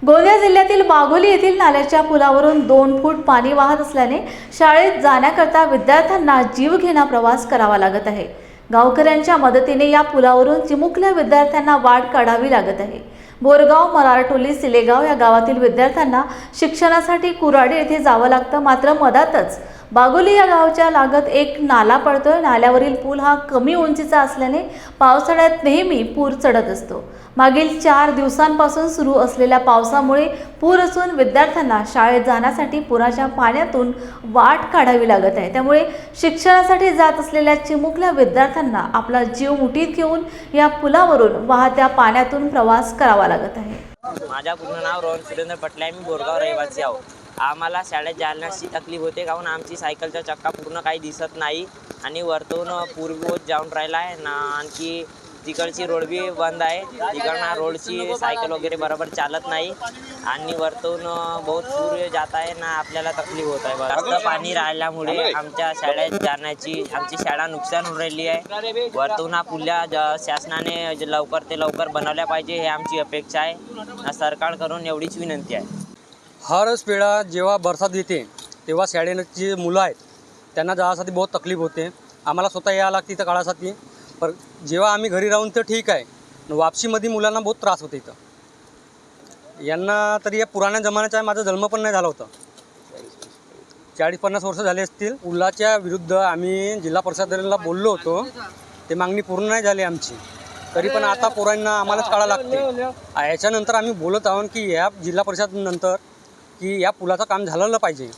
गोंदिया जिल्ह्यातील बाघोली येथील नाल्याच्या पुलावरून दोन फूट पाणी वाहत असल्याने शाळेत जाण्याकरता विद्यार्थ्यांना जीवघेणा प्रवास करावा लागत आहे. गावकऱ्यांच्या मदतीने या पुलावरून चिमुकल्या विद्यार्थ्यांना वाट काढावी लागत आहे. बोरगाव मरारटोली सिलेगाव या गावातील विद्यार्थ्यांना शिक्षणासाठी कुराडी येथे जावं लागतं मात्र मधातच बागोली या गावच्या लागत एक नाला पडतोय. नाल्यावरील पूल हा कमी उंचीचा असल्याने पावसाळ्यात नेहमी पूर चढत असतो. मागील चार दिवसांपासून सुरू असलेल्या पावसामुळे पूर असून विद्यार्थ्यांना शाळेत जाण्यासाठी पुराच्या पाण्यातून वाट काढावी लागत आहे. त्यामुळे शिक्षणासाठी जात असलेल्या चिमुकल्या विद्यार्थ्यांना आपला जीव मुठीत घेऊन या पुलावरून वाहत्या पाण्यातून प्रवास करावा लागत आहे. माझ्या पूर्ण नाव रोहन सुरेंद्र पटले. मी बोरगाव रहिवासी आहोत आम्हाला शाळेत जाण्याची तकलीफ होते काहून आमची सायकलचा चक्का पूर्ण काही दिसत नाही. आणि वरतून पूर्ववत जाऊन राहिला आहे ना आणखी तिकडची रोड बी बंद आहे. तिकडनं रोडची सायकल वगैरे बरोबर चालत नाही. आणि वरतून बहुत पूर जात आहे ना आपल्याला तकलीफ होत आहे. जास्त पाणी राहिल्यामुळे आमच्या शाळेत जाण्याची आमची शाळा नुकसान होऊन राहिली आहे. वरतून हा पुल्या ज- शासनाने ज- लवकर ते लवकर बनवल्या पाहिजे हे आमची अपेक्षा आहे. सरकारकडून एवढीच विनंती आहे. हरच वेळा जेव्हा बरसात येते तेव्हा शाळेनं जे मुलं आहेत त्यांना जाण्यासाठी बहुत तकलीफ होते. आम्हाला स्वतः यावं लागते इथं काळासाठी. पर जेव्हा आम्ही घरी राहून तर ठीक आहे. वापसीमध्ये मुलांना बहुत त्रास होते इथं. यांना तरी या पुराण्या जमान्याचा आहे माझा जन्म पण नाही झाला होता. चाळीस पन्नास वर्ष झाले असतील. उल्हाच्या विरुद्ध आम्ही जिल्हा परिषदेला बोललो होतो. ते मागणी पूर्ण नाही झाली आमची. तरी पण आता पोरांना आम्हालाच काढा लागते. याच्यानंतर आम्ही बोलत आहोत की या जिल्हा परिषद नंतर की या पुलाचं काम झालेलं पाहिजे.